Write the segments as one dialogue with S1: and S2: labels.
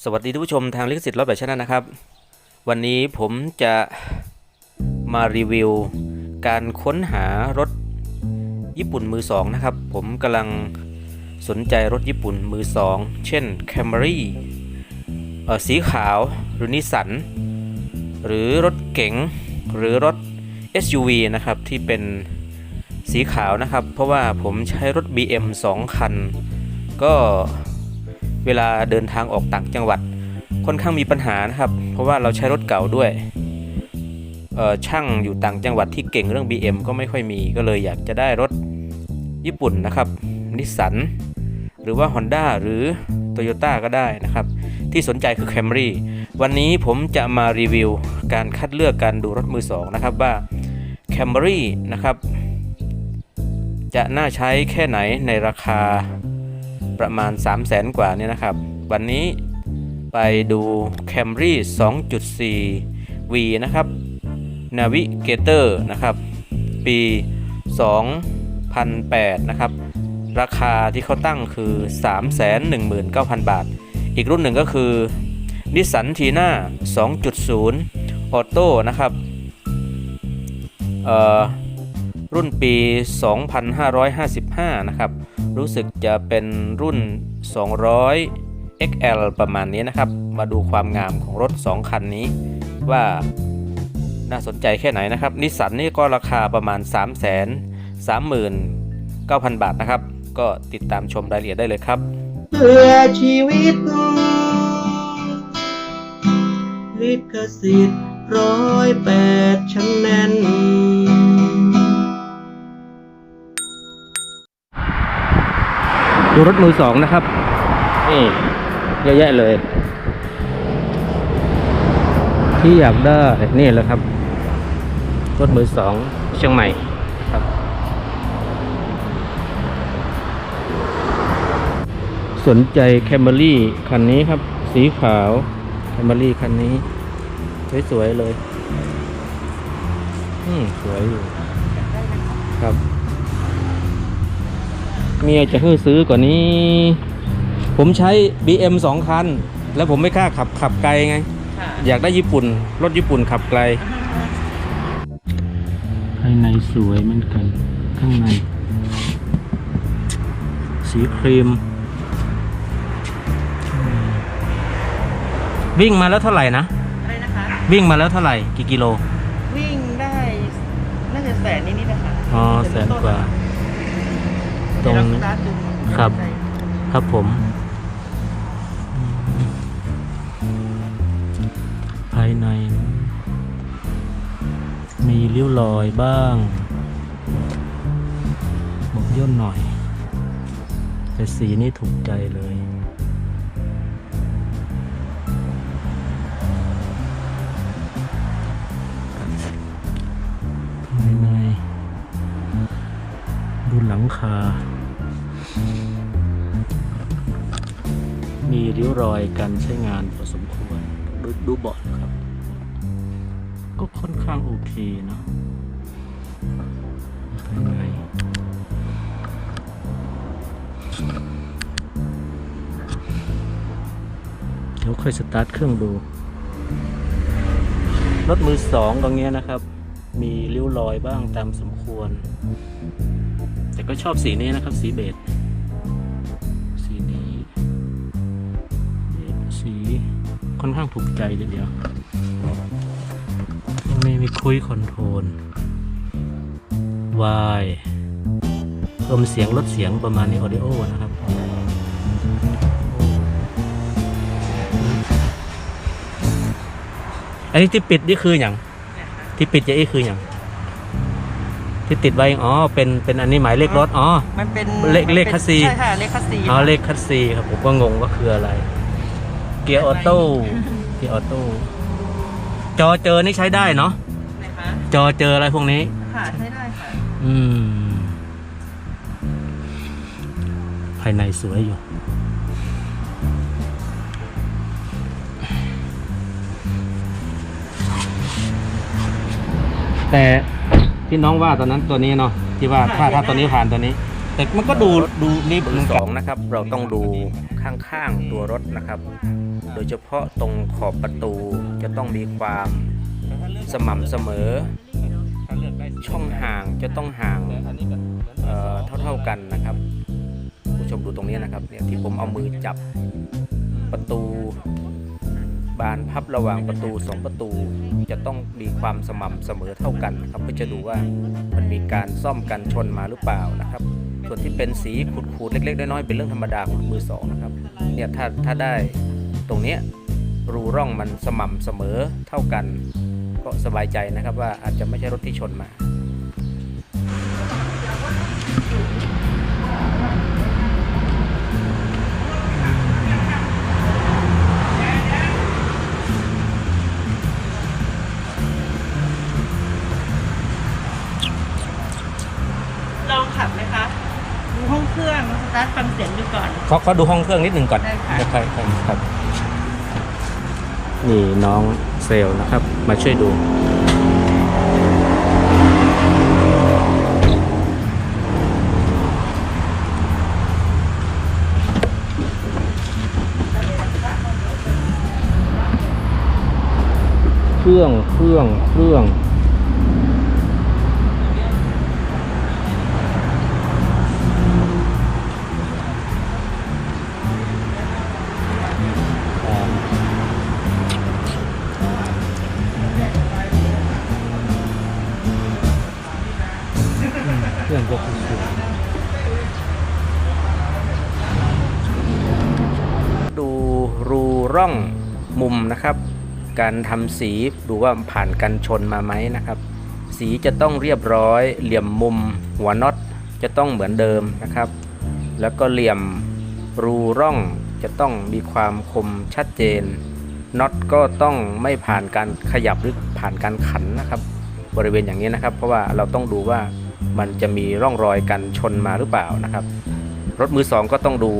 S1: สวัสดีทุกผู้ชมทางลิขสิทธิ์รถแบบชนะนะครับ วันนี้ผมจะมารีวิว การค้นหารถญี่ปุ่นมือสองนะครับ ผมกำลังสนใจรถญี่ปุ่นมือสองเช่น Camry เอ่อสีขาวหรือนิสสันหรือรถเก๋งหรือรถ SUV นะครับ ที่เป็นสีขาวนะครับ เพราะว่าผมใช้รถ BM 2 คัน ก็ เวลาเดินทางออกต่างจังหวัด ค่อนข้างมีปัญหานะครับ เพราะว่าเราใช้รถเก่าด้วยช่างอยู่ต่างจังหวัดที่เก่งเรื่อง BM ก็ไม่ค่อยมีก็เลยอยากจะได้รถญี่ปุ่นนะครับนิสสันหรือว่า Honda หรือ Toyota ก็ได้นะครับ ที่สนใจคือ Camry วันนี้ผมจะมารีวิวการคัดเลือกการดูรถมือสองนะครับว่า Camry นะครับ จะน่าใช้แค่ไหนในราคา ประมาณ 3 0 0แสนกว่าเนี่ยนะครับ วันนี้ไปดู Camry 2.4 V นะครับ Navigator นะครับ ปี 2008 นะครับ ราคาที่เขาตั้งคือ 319,000 บาท อีกรุ่นหนึ่งก็คือ Nissan Tina 2.0 Auto นะครับเออรุ่นปี 2555 นะครับ รู้สึกจะเป็นรุ่น 200 XL ประมาณนี้นะครับ มาดูความงามของรถ 2 คันนี้ ว่าน่าสนใจแค่ไหนนะครับนิสสันนี่ก็ราคาประมาณ 3 3 9 0 0 0 บาทนะครับ ก็ติดตามชมรายละเอียดได้เลยครับ
S2: เพื่อชีวิตลิขสิทธิ์ร้อยแปดชั้นแน่น
S1: ดูรถมือสองนะครับนี่เยอะแยะเลย ที่อยากได้นี่แหละครับ รถมือสองเชียงใหม่ครับสนใจแคมเบอรี่คันนี้ครับ สีขาวแคมเบอรี่คันนี้ สวย ๆ เลย อืม สวยอยู่ครับ เมียจะให้ซื้อกว่านี้ ผมใช้ BM สองคัน แล้วผมไม่กล้าขับขับไกลไง อยากได้ญี่ปุ่น รถญี่ปุ่นขับไกล ภายในสวยเหมือนกัน ข้างใน สีครีม วิ่งมาแล้วเท่าไหร่นะ
S3: อะไรนะคะ
S1: วิ่งมาแล้วเท่าไหร่ กี่กิโล
S3: วิ่งได้น่าจะแสนนิดๆนะคะ
S1: อ๋อแสนกว่า ต
S3: ต
S1: ร
S3: ง
S1: นี้ครับ ครับผม ภายใน มีริ้วรอยบ้างหมกย่นหน่อย แต่สีนี่ถูกใจเลยภายในดูหลังคา ริ้วรอยการใช้งานพอสมควรดูดูเบาะครับ ก็ค่อนข้างโอเคเนอะภายในเดี๋ยวค่อยสตาร์ทเครื่องดู รถมือสองตรงนี้นะครับ มีริ้วรอยบ้างตามสมควร แต่ก็ชอบสีนี้นะครับ สีเบจ สีค่อนข้างถูกใจเดียวตรงนี้มีคุยคอนโทรลวายเพิ่มเสียงลดเสียงประมาณนี้ออดิโอนะครับอันนี้ที่ปิดนี่คืออย่างที่ปิดจะอีคืออย่างที่ติดไว้อ๋อเป็นเป็นอันนี้หมายเลขรถอ๋อ
S3: มันเป็น
S1: เลขเลขคัสซี
S3: ใช่ค่ะเลขคัสซี
S1: อ๋อเลขคัสซีครับผมก็งงว่าคืออะไร เกียร์ออโต้เกียร์ออโต้จอเจอนี่ใช้ได้เนาะ
S3: นะคะ
S1: จอเจออะไรพวกนี้
S3: ค่ะใช้ได้ค่ะ
S1: อืม ภายในสวยอยู่ แต่ที่น้องว่าตอนนั้นตัวนี้เนาะที่ว่าถ้าถ้าตัวนี้ผ่านตัวนี้ แต่มันก็ดูดูนี่มือสองนะครับ เราต้องดูข้างๆตัวรถนะครับ โดยเฉพาะตรงขอบประตูจะต้องมีความสม่ำเสมอ ช่องห่างจะต้องห่างเท่าๆกันนะครับ ผู้ชมดูตรงนี้นะครับเนี่ยที่ผมเอามือจับประตู บานพับระหว่างประตูสองประตู จะต้องมีความสม่ำเสมอเท่ากันนะครับเพื่อจะดูว่ามันมีการซ่อมกันชนมาหรือเปล่านะครับส่วนที่เป็นสีขูดๆเล็กๆน้อยๆเป็นเรื่องธรรมดาของมือสองนะครับเนี่ยถ้าถ้าได้ รงนี้รูร่องมันสม่ำเสมอเท่ากัน ก็สบายใจนะครับว่าอาจจะไม่ใช่รถที่ชนมา
S3: ดูห้องเครื่องสตาร์ทฟังเสียงดูก่อน
S1: ขอขอดูห้องเครื่องนิดหนึ่งก่อน
S3: ได้ค่ะ
S1: จะค่อยๆครับ นี่น้องเซลล์นะครับ มาช่วยดู เครื่องเครื่องเครื่องื่องยกสูงดูรูร่องมุมนะครับ การทำสีดูว่าผ่านการชนมาไหมนะครับ สีจะต้องเรียบร้อย เหลี่ยมมุม หัวน็อตจะต้องเหมือนเดิมนะครับ แล้วก็เหลี่ยมรูร่องจะต้องมีความคมชัดเจนน็อตก็ต้องไม่ผ่านการขยับหรือผ่านการขันนะครับ บริเวณอย่างนี้นะครับ เพราะว่าเราต้องดูว่า มันจะมีร่องรอยกันชนมาหรือเปล่านะครับ รถมือสองก็ต้องดู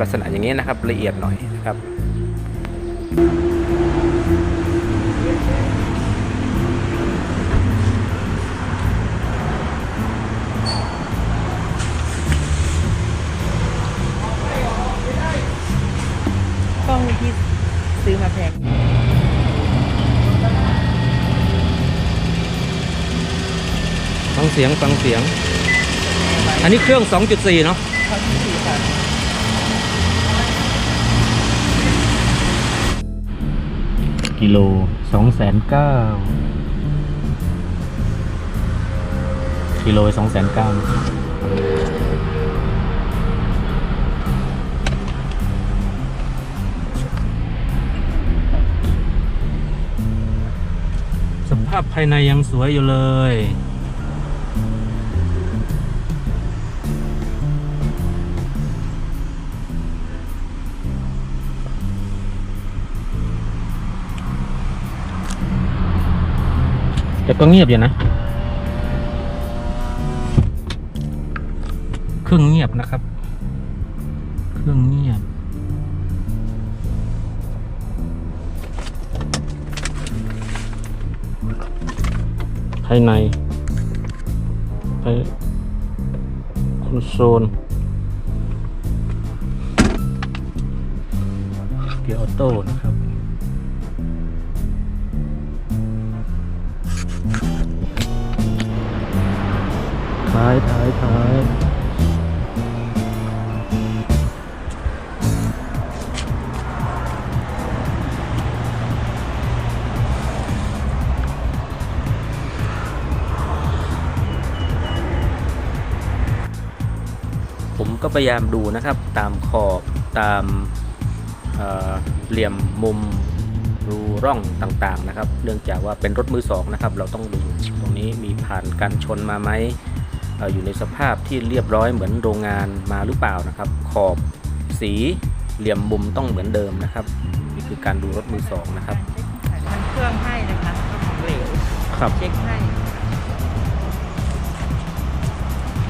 S1: ลักษณะอย่างนี้นะครับละเอียดหน่อยนะครับ
S3: กล้องที่ซื้อมาแพง
S1: เสียงฟังเสียง อันนี้เครื่อง 2.4 เนาะ
S3: เขาที่สี่ค่ะ
S1: กิโลสองแสนเก้ากิโลสองแสนเก้าสภาพภายในยังสวยอยู่เลย แต่ก็เงียบอยู่นะ เครื่องเงียบนะครับ เครื่องเงียบ ภายในภายคอนโซลเกียร์ออโต้นะครับ ท้ายท้ายท้ายผมก็พยายามดูนะครับตามขอบตามเเหลี่ยมมุมรูร่องต่างๆนะครับ เนื่องจากว่าเป็นรถมือสองนะครับ เราต้องดูตรงนี้มีผ่านการชนมาไหม อ่ออยู่ในสภาพที่เรียบร้อยเหมือนโรงงานมาหรือเปล่านะครับ ขอบสีเหลี่ยมมุมต้องเหมือนเดิมนะครับ นี่คือการดูรถมือสองนะครับ
S3: มันเครื่องให้นะคะของเหลว
S1: ครับ
S3: เช็คให้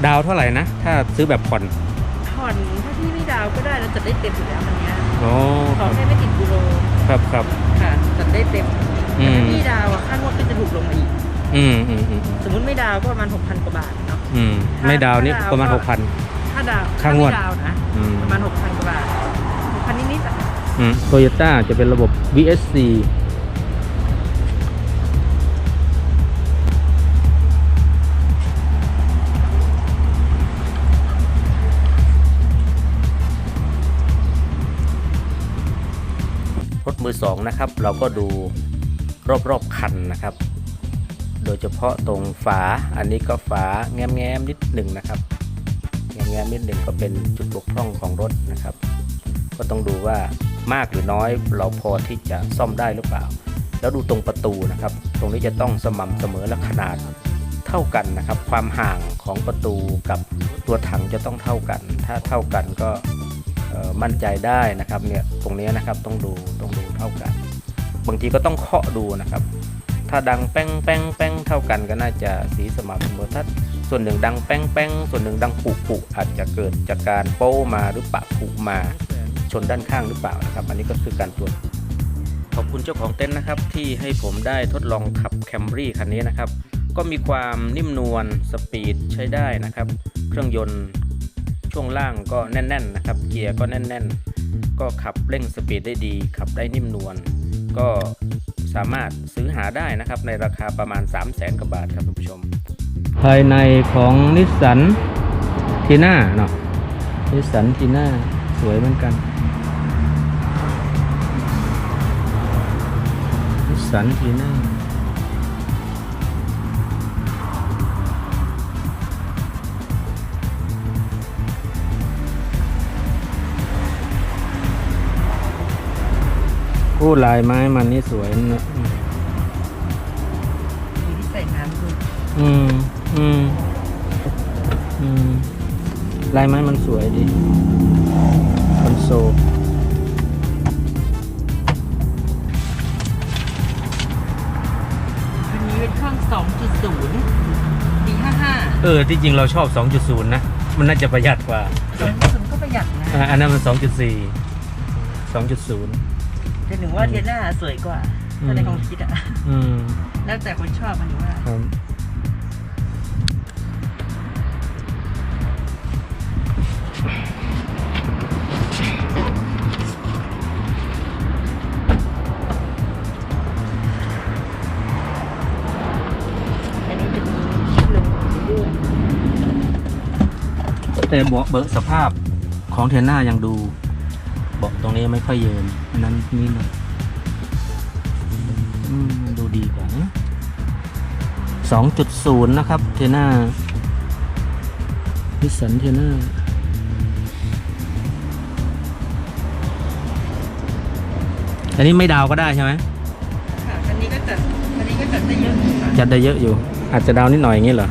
S1: ดาวเท่าไหร่นะ ถ้าซื้อแบบผ่อน
S3: ผ่อนถ้าพี่ไม่ดาวก็ได้แล้วจัดได้เต็มอยู่แล้วมันเนี้ย
S1: อ๋อ
S3: ขอให้ไม่ติดบูโร
S1: ครับครับ
S3: ค่ะจัดได้เต็ม
S1: อื
S3: แต่
S1: ม
S3: ถ้าพี่ดาวอะค่างวดก็จะถูกลงมาอีก
S1: อืมอืมอืม
S3: สมมติไม่ดาวก็ประมาณ6,000กว่าบาทเนาะ
S1: อืมไม่ดาวนี่ประมาณ
S3: ถ้า
S1: หกพัน
S3: ถ้าดาว
S1: ค่างวด
S3: ถ้ไม่ดาวนะ
S1: อืม
S3: ประมาณ6,000กว่าบาท6,000นิดๆอะ
S1: โตโยต้าจะเป็นระบบ VSC รถมือสองนะครับ เราก็ดูรอบๆคันนะครับ โดยเฉพาะตรงฝาอันนี้ก็ฝาแง้มๆนิดหนึ่งนะครับ แง้มๆนิดหนึ่งก็เป็นจุดบกพร่องของรถนะครับ ก็ต้องดูว่ามากหรือน้อยเราพอที่จะซ่อมได้หรือเปล่า แล้วดูตรงประตูนะครับ ตรงนี้จะต้องสม่ำเสมอและขนาดเท่ากันนะครับ ความห่างของประตูกับตัวถังจะต้องเท่ากัน ถ้าเท่ากันก็มั่นใจได้นะครับเนี่ยตรงนี้นะครับต้องดูต้องดูเท่ากัน บางทีก็ต้องเคาะดูนะครับ ถ้าดังแป้งแป้งแป้งเท่ากันก็น่าจะสีสม่ำเสมอถ้าส่วนหนึ่งดังแป้งแป้งส่วนหนึ่งดังปุปุอาจจะเกิดจากการโป้มาหรือปะปุมาชนด้านข้างหรือเปล่านะครับ อันนี้ก็คือการตรวจขอบคุณเจ้าของเต็นท์นะครับ ที่ให้ผมได้ทดลองขับแคมรี่คันนี้นะครับ ก็มีความนิ่มนวลสปีดใช้ได้นะครับ เครื่องยนต์ช่วงล่างก็แน่น ๆ นะครับ เกียร์ก็แน่น ๆ ก็ขับเร่งสปีดได้ดี ขับได้นิ่มนวลก็ สามารถซื้อหาได้นะครับในราคาประมาณ 3 0 0แสนกว่าบาทครับท่านผู้ชม ภายในของนิสสันทีน่าเนาะนิสสันทีน่าสวยเหมือนกันนิสสันทีน่า ผู้ลายไม้มันนี่สวยนะ
S3: มีที่ใส่น้ำคือ
S1: อืม อืม อืม ลายไม้มันสวยดีคอนโซล
S3: วันนี้เป็นเครื่อง 2.0 ปี 55
S1: เออ ที่จริงเราชอบ 2.0 นะ มันน่าจะประหยัดกว่า
S3: 2.0ก็ประหยัดนะ
S1: อ่าอันนั้นมัน 2.4 2.0
S3: จะถึงว่าเทียน่าสวยกว่า
S1: อืม
S3: ถ้าในความคิดอะ
S1: อืม
S3: แล้วแต่คนชอบมันว่า
S1: ครับ
S3: อันนี้จะมีชื่อลงเรื่อย
S1: แต่เบาะเบิกสภาพของเทยน่ายังดูเบาะตรงนี้ไม่ค่อยเยิน อันนั้นนี่หน่อยอืมมันดูดีกว่านะ2.0 นะครับ เทยน่าพิสันเทยน่าอันนี้ไม่ดาวก็ได้ใช่ไหม
S3: ๆค่ะอันนี้ก็จัดอันนี้ก็จัดได้เยอะค่ะ
S1: จัดได้เยอะอยู่ อาจจะดาวนิดหน่อยอย่างนี้เหรอ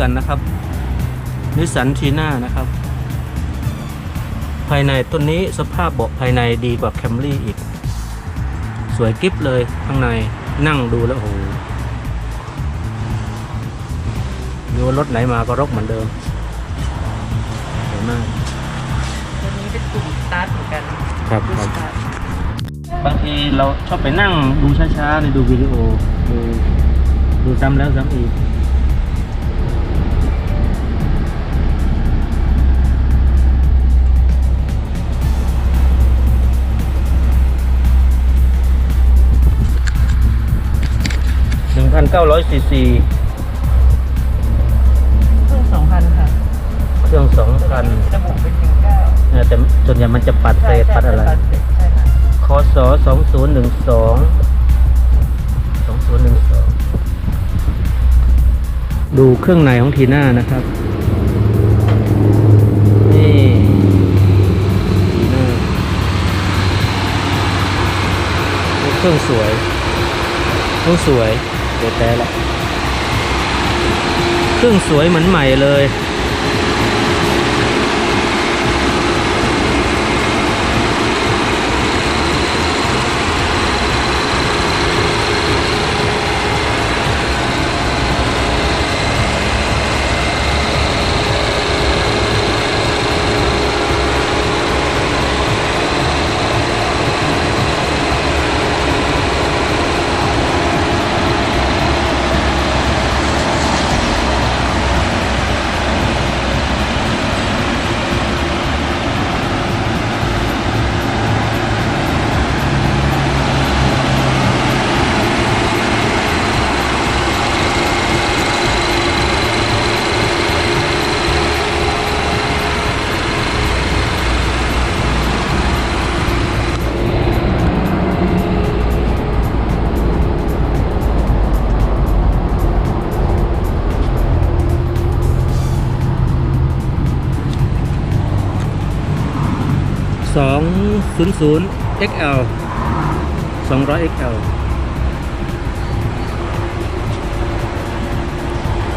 S1: กันนะครับนิสสันทีน่านะครับ ภายในต้นนี้สภาพเบาะภายในดีกว่าแคมรี่อีก สวยกริบเลยข้างในนั่งดูแล้วโอ้โหดูว่ารถไหนมาก็รกเหมือนเดิมสวยมาก
S3: ตัวนี้เป็นกลุ่มสตาร์ทเหมือนกัน
S1: ครับ
S3: กลุ่ม
S1: ครับ
S3: สตาร์ท
S1: บางทีเราชอบไปนั่งดูช้าๆในดูวิดีโอดูดูซ้ำแล้วซ้ำอีก หนึ่งพันเก้าร้อยซีซี
S3: เครื่อง2,000ค่ะ
S1: เครื่องสองพัน
S3: ระบบเป็น1.9
S1: แต่ส่วนใหญ่มันจะปัดเศษปัดอะไร
S3: ใช่ค่ะ
S1: ขคศสองศูนย์หนึ่งสองสองศูนย์หนึ่งสองดูเครื่องในของทีน่านะครับ นี่ทีน่าเครื่องสวยเครื่องสวย เดี๋ยวแต่ละเครื่องสวยเหมือนใหม่เลย สองศูนย์ศูนย์ XL สองร้อย XL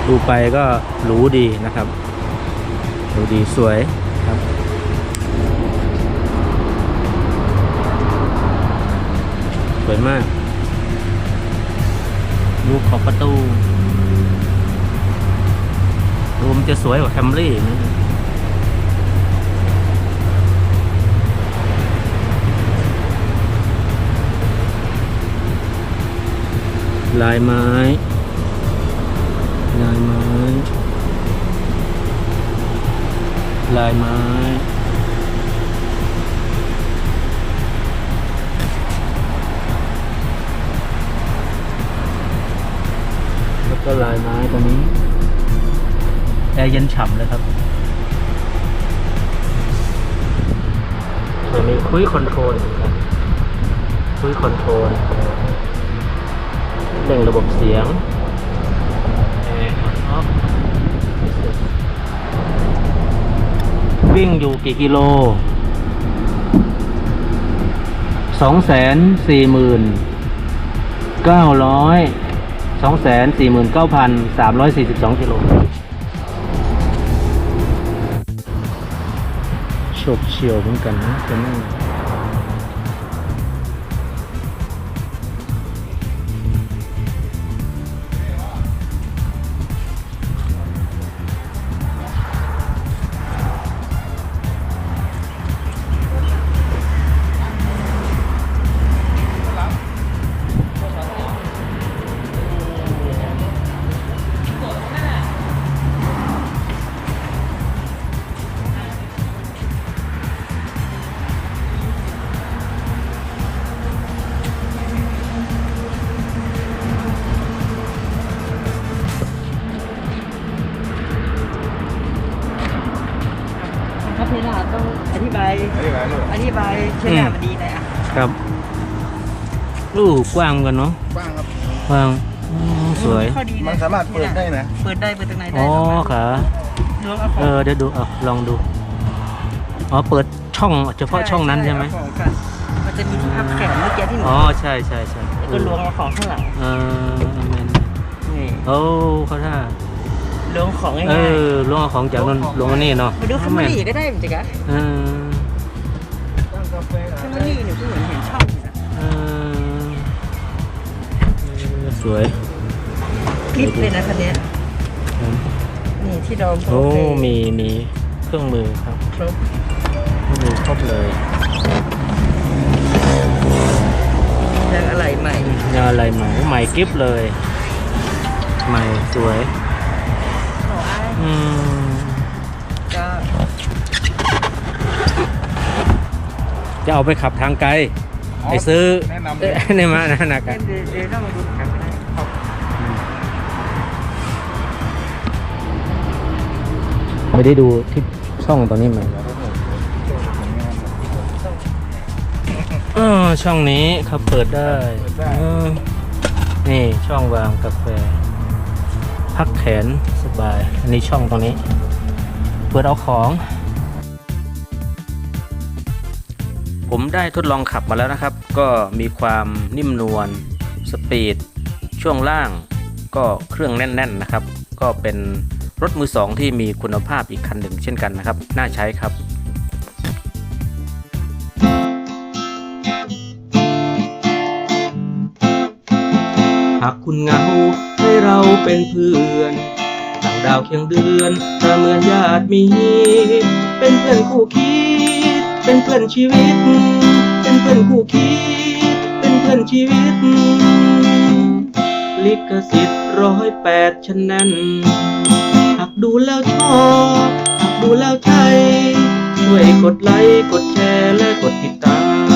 S1: ดูไปก็หรูดีนะครับหรูดีสวยครับ สวยมากดูขอบประตูดูมันจะสวยกว่าแคมรี่นะ ลายไม้ลายไม้ลายไม้แล้วก็ลายไม้ตรงนี้แอร์เย็นฉ่ำเลยครับจะมีคุยคอนโทรลเหมือนกันคุยคอนโทรล เร่งระบบเสียงวิ่งอยู่กี่กิโลสองแสนสี่หมื่นเก้าร้อยสองแสนสี่หมื่นเก้าพันสามร้อยสี่สิบสองกิโลโฉบเฉียวเหมือนกันนะตัวนี้
S3: อธิบายเชื่อมันดีเลยอะ
S1: ครับอู้กว้างกันเนาะ
S4: กว้างครับ
S1: กว้างอืมสวย
S3: ข้อดีเลย
S4: มันสามารถเปิดได้นะ
S3: เปิดได้เปิดตรงไหนได้
S1: อ๋อ
S3: ประมาณ
S1: ขา
S3: ล้วงเอาขอ
S1: เองอเดี๋ยวดูเอาลองดู อ๋อเปิดช่องเฉพาะช่องนั้นใช่ไหม
S3: เอาของกันมันจะมีที่พับแขนเมื่อกี้ที่หนู
S1: อ๋อใช่ใช่ใช่
S3: แล้วก็ล้วงเอาของข้างหลัง
S1: เออแมน
S3: นี่
S1: โอ้เขาท่า
S3: ล้วงของง่าย
S1: เออลวงเอาของจากนั่นลงมานี่เนาะ
S3: ๆมาดูคัมมารี่ก็ได้เหมือนกัน
S1: เออ
S4: ตั้งกาแฟ
S3: คัมมารี่หนูก็เหมือนเห็นช่องอยู่นะ
S1: เออเออสวย
S3: คลิปเลยนะคันเนี้ยนี่ที่ดอม
S1: โอ้
S3: โปรเฟส
S1: มีมีเครื่องมือครับ
S3: ครบ
S1: เครื่องมือครบเลย
S3: ยางอะไรใหม่
S1: งานอะไรใหม่ใหม่กิฟเลย ใหม่สวย
S3: ขออ้าย
S1: อืม จะเอาไปขับทางไกลไปซื้อ
S4: แนะนำ
S1: เอ้ยในมานะนะค
S3: เดี๋
S1: รั
S3: ย
S1: บ
S3: วเดี๋ยวเรามาดูกันก็ได้ขอบ
S1: ไม่ได้ดูที่ช่องตอนนี้ไหม
S5: เออช่องนี้เขาเปิดได้
S6: เปิดได้
S5: เออนี่ช่องวางกาแฟ พักแขนสบาย อันนี้ช่องตรงนี้ เปิดเอาของ ผมได้ทดลองขับมาแล้วนะครับ ก็มีความนิ่มนวลสปีด ช่วงล่าง ก็เครื่องแน่นๆนะครับ ก็เป็นรถมือสองที่มีคุณภาพอีกคันหนึ่งเช่นกันนะครับ น่าใช้ครับ
S1: หากคุณเหงาให้เราเป็นเพื่อนต่างดาวเคียงเดือนประเมือนญาติมี เป็นเพื่อนคู่คิด เป็นเพื่อนชีวิต เป็นเพื่อนคู่คิด เป็นเพื่อนชีวิต ลิขสิทธิ์ร้อยแปดฉันนั้นหากดูแล้วชอบหากดูแล้วใช่ ช่วยกดไลค์ กดแชร์ และกดติดตาม